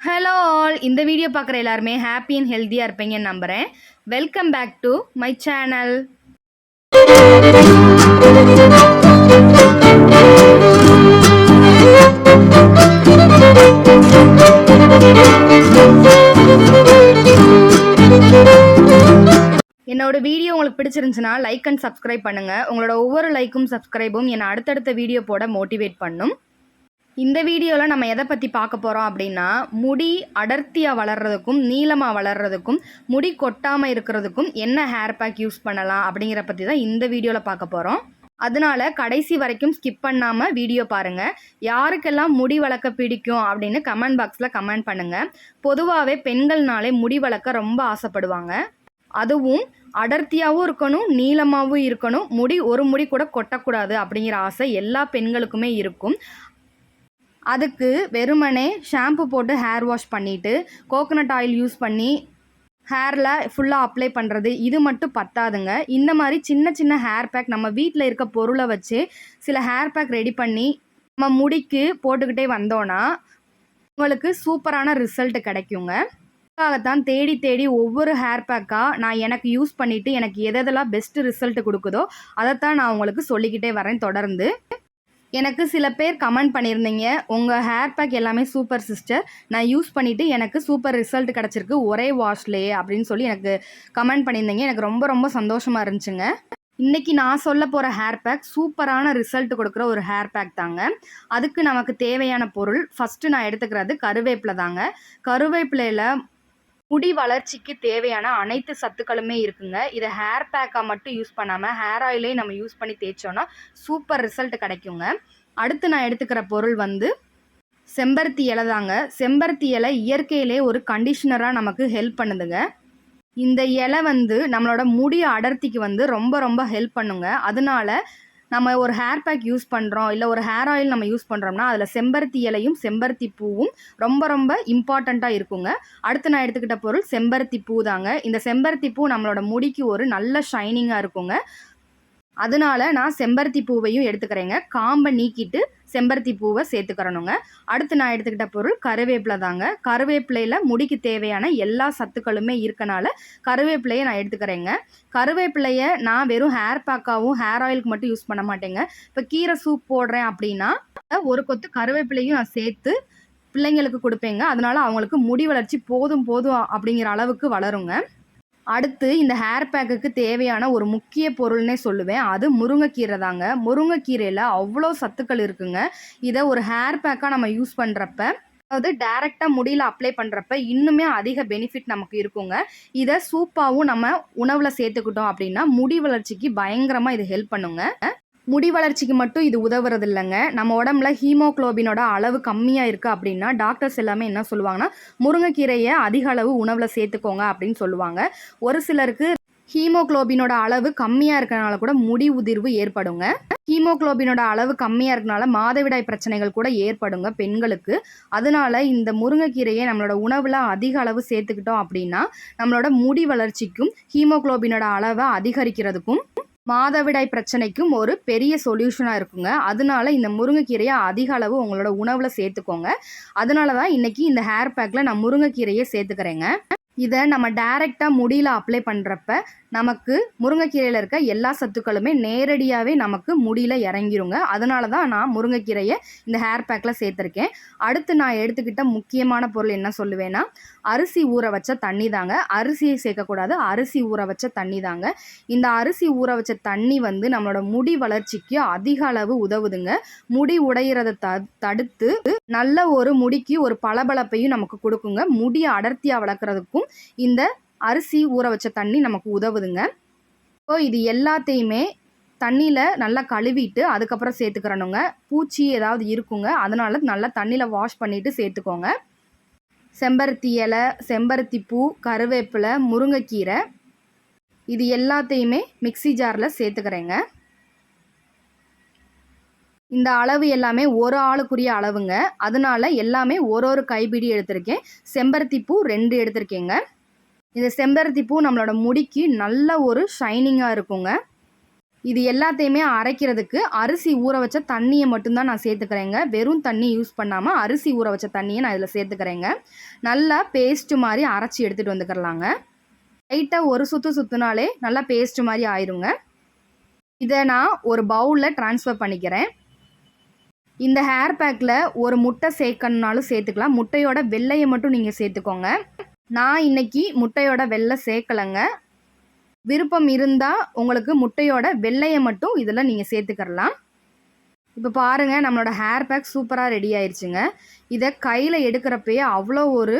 Hello all இந்த video பார்க்குற எல்லாருமே ஹாப்பி அண்ட் ஹெல்த்தியாக இருப்பீங்கன்னு நம்புகிறேன் welcome back to my channel என்னோட வீடியோ உங்களுக்கு பிடிச்சிருந்துச்சுன்னா லைக் அண்ட் சப்ஸ்கிரைப் பண்ணுங்கள் உங்களோட ஒவ்வொரு லைக்கும் சப்ஸ்கிரைபும் என்னை அடுத்தடுத்த வீடியோ போட மோட்டிவேட் பண்ணும். இந்த வீடியோவில் நம்ம எதை பற்றி பார்க்க போகிறோம் அப்படின்னா முடி அடர்த்தியாக வளர்கிறதுக்கும் நீளமாக வளர்கிறதுக்கும் முடி கொட்டாமல் இருக்கிறதுக்கும் என்ன ஹேர் பேக் யூஸ் பண்ணலாம் அப்படிங்கிற பற்றி தான் இந்த வீடியோவில் பார்க்க போகிறோம் அதனால கடைசி வரைக்கும் ஸ்கிப் பண்ணாமல் வீடியோ பாருங்கள் யாருக்கெல்லாம் முடி வளர்க்க பிடிக்கும் அப்படின்னு கமெண்ட் பாக்ஸில் கமெண்ட் பண்ணுங்கள் பொதுவாகவே பெண்கள்னாலே முடி வளர்க்க ரொம்ப ஆசைப்படுவாங்க. அதுவும் அடர்த்தியாகவும் இருக்கணும் நீளமாகவும் இருக்கணும். முடி ஒரு முடி கூட கொட்டக்கூடாது அப்படிங்கிற ஆசை எல்லா பெண்களுக்குமே இருக்கும். அதுக்கு வெறுமனே ஷாம்பு போட்டு ஹேர் வாஷ் பண்ணிவிட்டு கோகனட் ஆயில் யூஸ் பண்ணி ஹேரில் ஃபுல்லாக அப்ளை பண்ணுறது இது மட்டும் பத்தாதுங்க. இந்த மாதிரி சின்ன சின்ன ஹேர் பேக் நம்ம வீட்டில் இருக்க பொருளை வச்சு சில ஹேர் பேக் ரெடி பண்ணி நம்ம முடிக்கு போட்டுக்கிட்டே வந்தோன்னா உங்களுக்கு சூப்பரான ரிசல்ட் கிடைக்குங்க. அதுக்காகத்தான் தேடி தேடி ஒவ்வொரு ஹேர் பேக்காக நான் எனக்கு யூஸ் பண்ணிவிட்டு எனக்கு எதெல்லாம் பெஸ்ட்டு ரிசல்ட் கொடுக்குதோ அதைத்தான் நான் உங்களுக்கு சொல்லிக்கிட்டே வரேன் தொடர்ந்து. எனக்கு சில பேர் கமெண்ட் பண்ணியிருந்தீங்க. உங்கள் ஹேர் பேக் எல்லாமே சூப்பர் சிஸ்டர் நான் யூஸ் பண்ணிவிட்டு எனக்கு சூப்பர் ரிசல்ட் கிடச்சிருக்கு. ஒரே வாஷ்லேயே அப்படின்னு சொல்லி எனக்கு கமெண்ட் பண்ணியிருந்தீங்க. எனக்கு ரொம்ப ரொம்ப சந்தோஷமாக இருந்துச்சுங்க. இன்றைக்கி நான் சொல்ல போகிற ஹேர் பேக் சூப்பரான ரிசல்ட் கொடுக்குற ஒரு ஹேர் பேக் தாங்க. அதுக்கு நமக்கு தேவையான பொருள். ஃபஸ்ட்டு நான் எடுத்துக்கிறது கருவேப்பிலை தாங்க. கருவேப்பிலையில் முடி வளர்ச்சிக்கு தேவையான அனைத்து சத்துக்களுமே இருக்குங்க. இதை ஹேர் பேக்காக மட்டும் யூஸ் பண்ணாமல் ஹேர் ஆயிலே நம்ம யூஸ் பண்ணி தேய்ச்சோன்னா சூப்பர் ரிசல்ட் கிடைக்குங்க. அடுத்து நான் எடுத்துக்கிற பொருள் வந்து செம்பருத்தி இலை தாங்க. செம்பருத்தி இலை இயற்கையிலே ஒரு கண்டிஷனராக நமக்கு ஹெல்ப் பண்ணுதுங்க. இந்த இலை வந்து நம்மளோட முடி அடர்த்திக்கு வந்து ரொம்ப ரொம்ப ஹெல்ப் பண்ணுங்க. அதனால நம்ம ஒரு ஹேர் பேக் யூஸ் பண்ணுறோம் இல்லை ஒரு ஹேர் ஆயில் நம்ம யூஸ் பண்ணுறோம்னா அதில் செம்பருத்தி இலையும் செம்பருத்தி பூவும் ரொம்ப ரொம்ப இம்பார்ட்டண்ட்டாக இருக்குங்க. அடுத்து நான் எடுத்துக்கிட்ட பொருள் செம்பருத்தி பூ தாங்க. இந்த செம்பருத்தி பூ நம்மளோட முடிக்கு ஒரு நல்ல ஷைனிங்காக இருக்குங்க. அதனால நான் செம்பருத்தி பூவையும் எடுத்துக்கிறேங்க. காம்பை நீக்கிட்டு செம்பருத்தி பூவை சேர்த்துக்கிறணுங்க. அடுத்து நான் எடுத்துக்கிட்ட பொருள் கருவேப்பிலை தாங்க. கருவேப்பிலையில் முடிக்கு தேவையான எல்லா சத்துக்களுமே இருக்கனால கருவேப்பிலையை நான் எடுத்துக்கிறேங்க. கருவேப்பிலையை நான் வெறும் ஹேர் பேக்காகவும் ஹேர் ஆயிலுக்கு மட்டும் யூஸ் பண்ண மாட்டேங்க. இப்போ கீரை சூப் போடுறேன் அப்படின்னா ஒரு கொத்து கருவேப்பிலையும் நான் சேர்த்து பிள்ளைங்களுக்கு கொடுப்பேங்க. அதனால அவங்களுக்கு முடி வளர்ச்சி போதும் போதும் அப்படிங்கிற அளவுக்கு வளருங்க. அடுத்து இந்த ஹேர் பேக்குக்கு தேவையான ஒரு முக்கிய பொருள்னே சொல்லுவேன். அது முருங்கைக்கீரை தாங்க. முருங்கைக்கீரையில் அவ்வளோ சத்துக்கள் இருக்குங்க. இதை ஒரு ஹேர் பேக்காக நம்ம யூஸ் பண்ணுறப்ப அதாவது டேரெக்டாக முடியில் அப்ளை பண்ணுறப்ப இன்னுமே அதிக பெனிஃபிட் நமக்கு இருக்குங்க. இதை சூப்பாகவும் நம்ம உணவில் சேர்த்துக்கிட்டோம் அப்படின்னா முடி வளர்ச்சிக்கு பயங்கரமாக இது ஹெல்ப் பண்ணுங்க. முடி வளர்ச்சிக்கு மட்டும் இது உதவுறது இல்லைங்க நம்ம உடம்புல ஹீமோக்ளோபினோட அளவு கம்மியாக இருக்குது அப்படின்னா டாக்டர்ஸ் எல்லாமே என்ன சொல்லுவாங்கன்னா முருங்கைக்கீரையை அதிக அளவு உணவில் சேர்த்துக்கோங்க அப்படின்னு சொல்லுவாங்க. ஒரு சிலருக்கு ஹீமோக்ளோபினோட அளவு கம்மியாக இருக்கனால கூட முடி உதிர்வு ஏற்படுங்க. ஹீமோக்ளோபினோட அளவு கம்மியாக இருக்கனால மாதவிடாய் பிரச்சனைகள் கூட ஏற்படுங்க பெண்களுக்கு. அதனால இந்த முருங்கைக்கீரையை நம்மளோட உணவில் அதிக அளவு சேர்த்துக்கிட்டோம் அப்படின்னா நம்மளோட முடி வளர்ச்சிக்கும் ஹீமோக்ளோபினோட அளவை அதிகரிக்கிறதுக்கும் மாதவிடாய் பிரச்சனைக்கும் ஒரு பெரிய சொல்யூஷனாக இருக்குங்க. அதனால இந்த முருங்கைக்கீரையை அதிக அளவு உங்களோட உணவில் சேர்த்துக்கோங்க. அதனால தான் இன்றைக்கி இந்த ஹேர் பேக்கில் நான் முருங்கைக்கீரையை சேர்த்துக்கிறேங்க. இதை நம்ம டைரெக்டாக முடியில் அப்ளை பண்ணுறப்ப நமக்கு முருங்கைக்கீரையில் இருக்க எல்லா சத்துக்களுமே நேரடியாகவே நமக்கு முடியில் இறங்கிருங்க. அதனால தான் நான் முருங்கைக்கீரையை இந்த ஹேர் பேக்கில் சேர்த்துருக்கேன். அடுத்து நான் எடுத்துக்கிட்ட முக்கியமான பொருள் என்ன சொல்லுவேன்னா அரிசி ஊற வச்ச தண்ணி தாங்க. அரிசியை சேர்க்கக்கூடாது அரிசி ஊற வச்ச தண்ணி தாங்க. இந்த அரிசி ஊற வச்ச தண்ணி வந்து நம்மளோட முடி வளர்ச்சிக்கு அதிக அளவு உதவுதுங்க. முடி உடையிறத த தடுத்து நல்ல ஒரு முடிக்கு ஒரு பளபளப்பையும் நமக்கு கொடுக்குங்க. முடி அடர்த்தியாக வளர்க்குறதுக்கும் இந்த அரிசி ஊற வச்ச தண்ணி நமக்கு உதவுதுங்க. ஸோ இது எல்லாத்தையுமே தண்ணியில் நல்லா கழுவிட்டு அதுக்கப்புறம் சேர்த்துக்கிறணுங்க. பூச்சி ஏதாவது இருக்குங்க அதனால நல்லா தண்ணியில் வாஷ் பண்ணிவிட்டு சேர்த்துக்கோங்க. செம்பருத்தி இலை செம்பருத்தி பூ கருவேப்பிலை முருங்கைக்கீரை இது எல்லாத்தையுமே மிக்சி ஜாரில் சேர்த்துக்கிறேங்க. இந்த அளவு எல்லாமே ஒரு ஆளுக்குரிய அளவுங்க. அதனால எல்லாமே ஒரு ஒரு கைப்பிடி எடுத்திருக்கேன். செம்பருத்தி பூ ரெண்டு எடுத்திருக்கேங்க. இந்த செம்பருத்தி பூ நம்மளோட முடிக்கு நல்ல ஒரு ஷைனிங்காக இருக்குங்க. இது எல்லாத்தையுமே அரைக்கிறதுக்கு அரிசி ஊற வச்ச தண்ணியை மட்டும்தான் நான் சேர்த்துக்கிறேங்க. வெறும் தண்ணி யூஸ் பண்ணாமல் அரிசி ஊற வச்ச தண்ணியை நான் இதில் சேர்த்துக்கிறேங்க. நல்லா பேஸ்ட்டு மாதிரி அரைச்சி எடுத்துகிட்டு வந்துக்கிறலாங்க லைட்டாக ஒரு சுற்று சுற்றுனாலே நல்லா பேஸ்ட் மாதிரி ஆயிருங்க. இதை நான் ஒரு பவுலில் ட்ரான்ஸ்ஃபர் பண்ணிக்கிறேன். இந்த ஹேர் பேக்கில் ஒரு முட்டை சேர்க்கணுனாலும் சேர்த்துக்கலாம். முட்டையோட வெள்ளையை மட்டும் நீங்கள் சேர்த்துக்கோங்க. நான் இன்னைக்கு முட்டையோட வெள்ளை சேர்க்கலைங்க. விருப்பம் இருந்தால் உங்களுக்கு முட்டையோட வெள்ளையை மட்டும் இதில் நீங்கள் சேர்த்துக்கிறலாம். இப்போ பாருங்கள் நம்மளோட ஹேர் பேக் சூப்பராக ரெடி ஆயிடுச்சுங்க இதை கையில் எடுக்கிறப்பயே அவ்வளோ ஒரு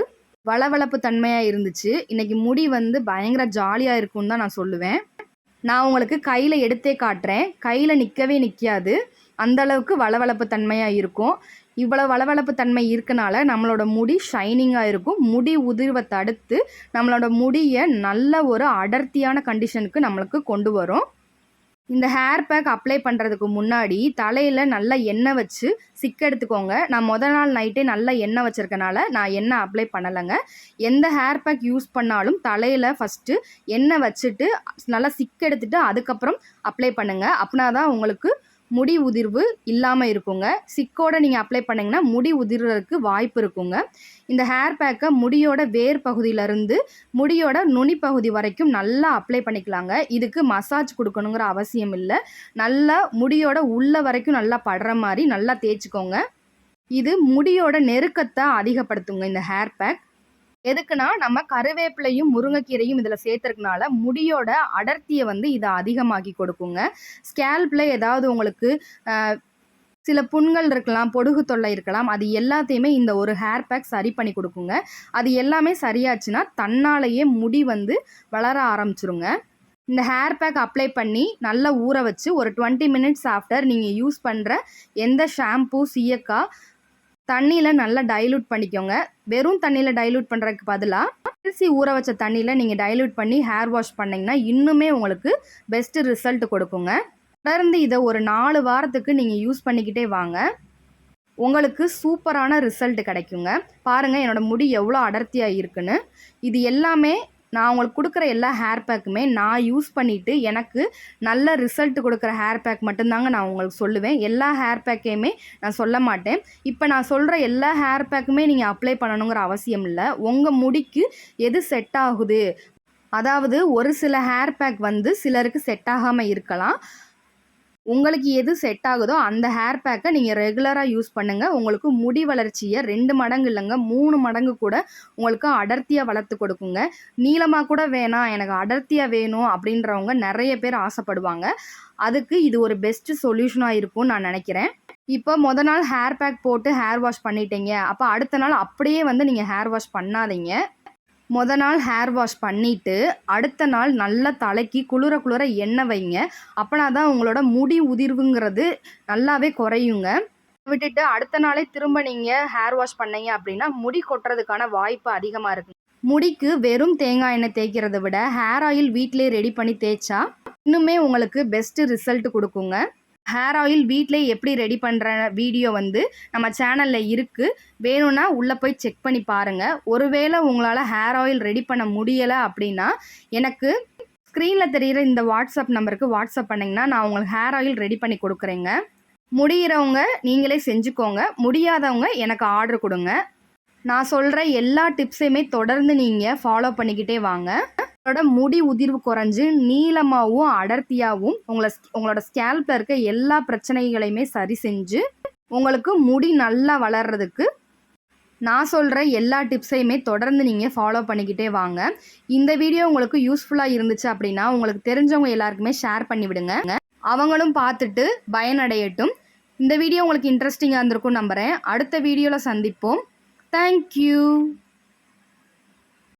வளவளப்பு தன்மையாக இருந்துச்சு. இன்றைக்கி முடி வந்து பயங்கர ஜாலியாக இருக்கும்னு தான் நான் சொல்லுவேன். நான் உங்களுக்கு கையில் எடுத்தே காட்டுறேன். கையில் நிற்கவே நிற்காது அந்த அளவுக்கு வளவளப்பு தன்மையாக இருக்கும். இவ்வளோ வளவளப்பு தன்மை இருக்கனால நம்மளோட முடி ஷைனிங்காக இருக்கும். முடி உதிர்வை தடுத்து நம்மளோட முடியை நல்ல ஒரு அடர்த்தியான கண்டிஷனுக்கு நம்மளுக்கு கொண்டு வரும். இந்த ஹேர் பேக் அப்ளை பண்ணுறதுக்கு முன்னாடி தலையில் நல்லா எண்ணெய் வச்சு சிக்க எடுத்துக்கோங்க. நான் முத நாள் நைட்டே நல்லா எண்ணெய் வச்சுருக்கனால நான் எண்ணெய் அப்ளை பண்ணலைங்க. எந்த ஹேர் பேக் யூஸ் பண்ணாலும் தலையில் ஃபஸ்ட்டு எண்ணெய் வச்சுட்டு நல்லா சிக்க எடுத்துட்டு அதுக்கப்புறம் அப்ளை பண்ணுங்கள் அப்படின்னா தான் உங்களுக்கு முடி உதிர்வு இல்லாமல் இருக்குங்க. சிக்கோட நீங்கள் அப்ளை பண்ணிங்கன்னா முடி உதிர்றதுக்கு வாய்ப்பு இருக்குங்க. இந்த ஹேர் பேக்கை முடியோட வேர் பகுதியிலேருந்து முடியோட நுனி பகுதி வரைக்கும் நல்லா அப்ளை பண்ணிக்கலாங்க. இதுக்கு மசாஜ் கொடுக்கணுங்கிற அவசியம் இல்லை. நல்லா முடியோட உள்ள வரைக்கும் நல்லா படுற மாதிரி நல்லா தேய்ச்சிக்கோங்க. இது முடியோட நெருக்கத்தை அதிகப்படுத்துங்க இந்த ஹேர் பேக் எதுக்குன்னா நம்ம கருவேப்பிலையும் முருங்கைக்கீரையும் இதில் சேர்த்துறதுனால முடியோட அடர்த்தியை வந்து இதை அதிகமாக்கி கொடுக்குங்க. ஸ்கேல்பில் ஏதாவது உங்களுக்கு சில புண்கள் இருக்கலாம் பொடுகு தொல்லை இருக்கலாம் அது எல்லாத்தையுமே இந்த ஒரு ஹேர் பேக் சரி பண்ணி கொடுக்குங்க. அது எல்லாமே சரியாச்சுன்னா தன்னாலேயே முடி வந்து வளர ஆரம்பிச்சிருங்க. இந்த ஹேர் பேக் அப்ளை பண்ணி நல்லா ஊற வச்சு ஒரு டுவெண்ட்டி மினிட்ஸ் ஆஃப்டர் நீங்கள் யூஸ் பண்ணுற எந்த ஷாம்பூ சீயக்காய் தண்ணியில் நல்லா டைலூட் பண்ணிக்கோங்க. வெறும் தண்ணியில் டைலூட் பண்ணுறதுக்கு பதிலாக அரிசி ஊற வச்ச தண்ணியில் நீங்கள் டைலூட் பண்ணி ஹேர் வாஷ் பண்ணிங்கன்னா இன்னுமே உங்களுக்கு பெஸ்ட்டு ரிசல்ட் கொடுக்குங்க. தொடர்ந்து இதை ஒரு நாலு வாரத்துக்கு நீங்கள் யூஸ் பண்ணிக்கிட்டே வாங்க. உங்களுக்கு சூப்பரான ரிசல்ட் கிடைக்குங்க. பாருங்கள் என்னோட முடி எவ்வளோ அடர்த்தியாக இருக்குன்னு. இது எல்லாமே நான் உங்களுக்கு கொடுக்குற எல்லா ஹேர் பேக்குமே நான் யூஸ் பண்ணிவிட்டு எனக்கு நல்ல ரிசல்ட் கொடுக்குற ஹேர் பேக் மட்டும்தாங்க நான் உங்களுக்கு சொல்லுவேன். எல்லா ஹேர் பேக்கையுமே நான் சொல்ல மாட்டேன். இப்போ நான் சொல்கிற எல்லா ஹேர் பேக்குமே நீங்கள் அப்ளை பண்ணணுங்கிற அவசியம் இல்லை. உங்கள் முடிக்கு எது செட் ஆகுது? அதாவது ஒரு சில ஹேர் பேக் வந்து சிலருக்கு செட் ஆகாமல் இருக்கலாம். உங்களுக்கு எது செட் ஆகுதோ அந்த ஹேர் பேக்கை நீங்கள் ரெகுலராக யூஸ் பண்ணுங்கள் உங்களுக்கு முடி வளர்ச்சியை ரெண்டு மடங்கு இல்லைங்க மூணு மடங்கு கூட உங்களுக்கு அடர்த்தியாக வளர்த்து கொடுக்குங்க. நீளமாக கூட வேணாம் எனக்கு அடர்த்தியாக வேணும் அப்படின்றவங்க நிறைய பேர் ஆசைப்படுவாங்க. அதுக்கு இது ஒரு பெஸ்ட் சொல்யூஷனாக இருக்கும்னு நான் நினைக்கிறேன். இப்போ மொதல் நாள் ஹேர் பேக் போட்டு ஹேர் வாஷ் பண்ணிட்டீங்க. அப்போ அடுத்த நாள் அப்படியே வந்து நீங்கள் ஹேர் வாஷ் பண்ணாதீங்க. முத நாள் ஹேர் வாஷ் பண்ணிவிட்டு அடுத்த நாள் நல்லா தலைக்கு குளிர குளிர எண்ணெய் வைங்க. அப்போனா தான் உங்களோட முடி உதிர்வுங்கிறது நல்லாவே குறையுங்க. விட்டுட்டு அடுத்த நாளே திரும்ப நீங்கள் ஹேர் வாஷ் பண்ணீங்க அப்படின்னா முடி கொட்டுறதுக்கான வாய்ப்பு அதிகமாக இருக்கு. முடிக்கு வெறும் தேங்காய் எண்ணெய் தேய்க்கிறத விட ஹேர் ஆயில் வீட்டிலே ரெடி பண்ணி தேய்ச்சா இன்னுமே உங்களுக்கு பெஸ்ட்டு ரிசல்ட் கொடுக்குங்க. ஹேர் ஆயில் வீட்டிலே எப்படி ரெடி பண்ணுற வீடியோ வந்து நம்ம சேனலில் இருக்குது வேணும்னா உள்ளே போய் செக் பண்ணி பாருங்கள் ஒருவேளை உங்களால் ஹேர் ஆயில் ரெடி பண்ண முடியலை அப்படின்னா எனக்கு ஸ்க்ரீனில் தெரிகிற இந்த வாட்ஸ்அப் நம்பருக்கு வாட்ஸ்அப் பண்ணிங்கன்னா நான் உங்களுக்கு ஹேர் ஆயில் ரெடி பண்ணி கொடுக்குறேங்க. முடிகிறவங்க நீங்களே செஞ்சுக்கோங்க. முடியாதவங்க எனக்கு ஆர்டர் கொடுங்க. நான் சொல்கிற எல்லா டிப்ஸையுமே தொடர்ந்து நீங்கள் ஃபாலோ பண்ணிக்கிட்டே வாங்க. உங்களோட முடி உதிர்வு குறைஞ்சு நீளமாகவும் அடர்த்தியாகவும் உங்களை உங்களோட ஸ்கேல்பில் இருக்க எல்லா பிரச்சனைகளையுமே சரி செஞ்சு உங்களுக்கு முடி நல்லா வளர்றதுக்கு நான் சொல்கிற எல்லா டிப்ஸையுமே தொடர்ந்து நீங்கள் ஃபாலோ பண்ணிக்கிட்டே வாங்க. இந்த வீடியோ உங்களுக்கு யூஸ்ஃபுல்லாக இருந்துச்சு அப்படின்னா உங்களுக்கு தெரிஞ்சவங்க எல்லாருக்குமே ஷேர் பண்ணி விடுங்க அவங்களும் பார்த்துட்டு பயனடையட்டும். இந்த வீடியோ உங்களுக்கு இன்ட்ரெஸ்டிங்காக இருந்திருக்கும் நம்புகிறேன் அடுத்த வீடியோவில் சந்திப்போம். தேங்க்யூ